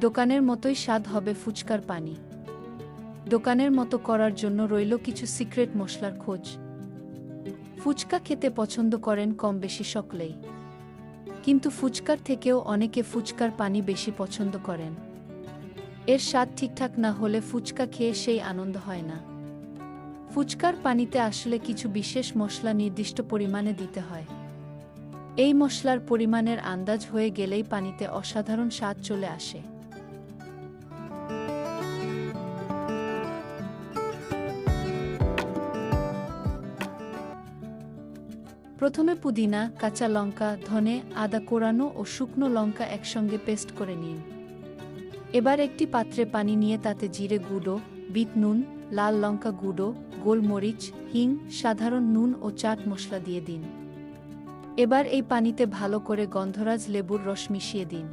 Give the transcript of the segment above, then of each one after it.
দোকানের মতোই স্বাদ হবে ফুচকার পানি। দোকানের মতো করার জন্য রইল কিছু সিক্রেট মশলার খোঁজ। ফুচকা খেতে পছন্দ করেন কম বেশি সকলেই। কিন্তু ফুচকার থেকেও অনেকে ফুচকার পানি বেশি পছন্দ করেন। এর স্বাদ ঠিকঠাক না হলে ফুচকা খেয়ে সেই আনন্দ হয় না। ফুচকার পানিতে আসলে কিছু বিশেষ মশলা নির্দিষ্ট পরিমাণে দিতে হয়। এই মশলার পরিমাণের আন্দাজ হয়ে গেলেই পানিতে অসাধারণ স্বাদ চলে আসে। প্রথমে পুদিনা, কাঁচা লঙ্কা, ধনে, আদা কোরানো ও শুকনো লঙ্কা একসঙ্গে পেস্ট করে নিন। এবার একটি পাত্রে পানি নিয়ে তাতে জিরে গুঁড়ো, বিট নুন, লাল লঙ্কা গুঁড়ো, গোলমরিচ, হিং, সাধারণ নুন ও চাট মশলা দিয়ে দিন। এবার এই পানিতে ভালো করে গন্ধরাজ লেবুর রস মিশিয়ে দিন।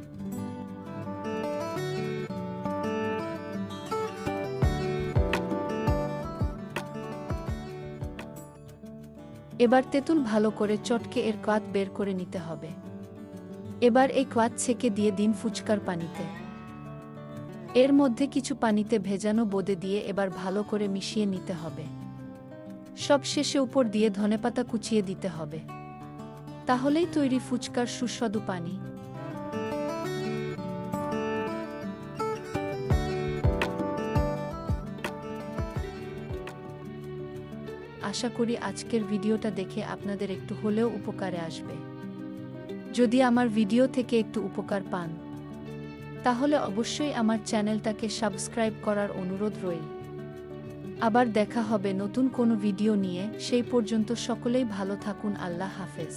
এবার তেঁতুল ভালো করে চটকে এর কাত বের করে নিতে হবে। এবার এই কাত ছেঁকে দিয়ে দিন ফুচকার পানিতে। এর মধ্যে কিছু পানিতে ভেজানো বোদে দিয়ে এবার ভালো করে মিশিয়ে নিতে হবে। সব শেষে উপর দিয়ে ধনেপাতা কুচিয়ে দিতে হবে। তাহলেই তৈরি ফুচকার সুস্বাদু পানি। আশা করি আজকের ভিডিওটা দেখে আপনাদের একটু হলেও উপকারে আসবে। যদি আমার ভিডিও থেকে একটু উপকার পান, তাহলে অবশ্যই আমার চ্যানেলটাকে সাবস্ক্রাইব করার অনুরোধ রইল। আবার দেখা হবে নতুন কোনো ভিডিও নিয়ে, সেই পর্যন্ত সকলেই ভালো থাকুন, আল্লাহ হাফেজ।